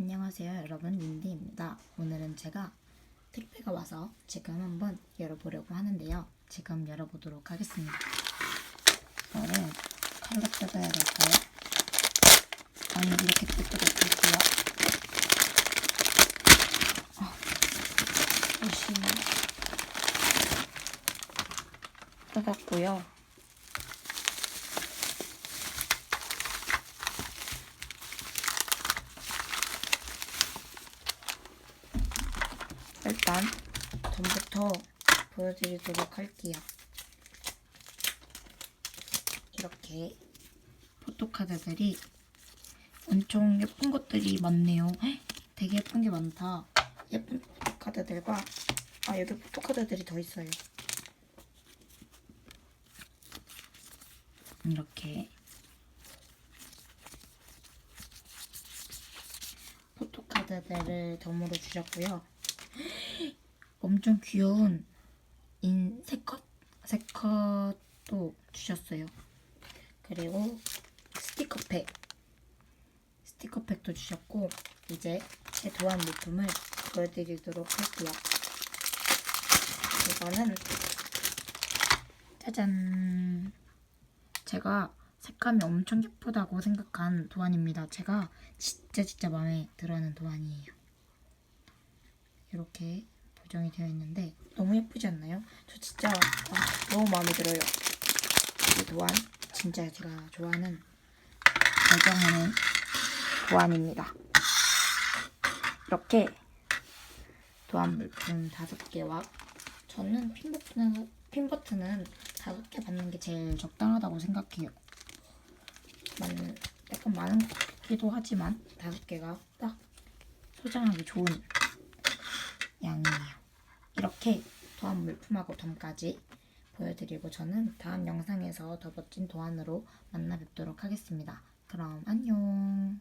안녕하세요 여러분 윈디입니다. 오늘은 제가 택배가 와서 지금 한번 열어보려고 하는데요. 지금 열어보도록 하겠습니다. 이거를 칼로 뜯어야 될까요? 아니 이렇게 뜯도록 할게요. 아, 열심히 뜯었고요. 일단 전부터 보여드리도록 할게요. 이렇게 포토카드들이 엄청 예쁜 것들이 많네요. 헉, 되게 예쁜 게 많다. 예쁜 포토카드들과 아 여기 포토카드들이 더 있어요. 이렇게 포토카드들을 덤으로 주셨고요. 엄청 귀여운 인 세컷 세컷도 주셨어요. 그리고 스티커팩 스티커팩도 주셨고 이제 제 도안 물품을 보여드리도록 할게요. 이거는 짜잔 제가 색감이 엄청 예쁘다고 생각한 도안입니다. 제가 진짜 진짜 마음에 들어하는 도안이에요. 이렇게 보정이 되어 있는데 너무 예쁘지 않나요? 저 진짜 아, 너무 마음에 들어요. 이 도안 진짜 제가 좋아하는 애정하는 도안입니다. 이렇게 도안 물품 다섯 개와 저는 핀 버튼은 핀 버튼은 다섯 개 받는 게 제일 적당하다고 생각해요. 많은 약간 많은 것 같기도 하지만 다섯 개가 딱 소장하기 좋은 양이에요. 이렇게 도안 물품하고 덤까지 보여드리고 저는 다음 영상에서 더 멋진 도안으로 만나 뵙도록 하겠습니다. 그럼 안녕.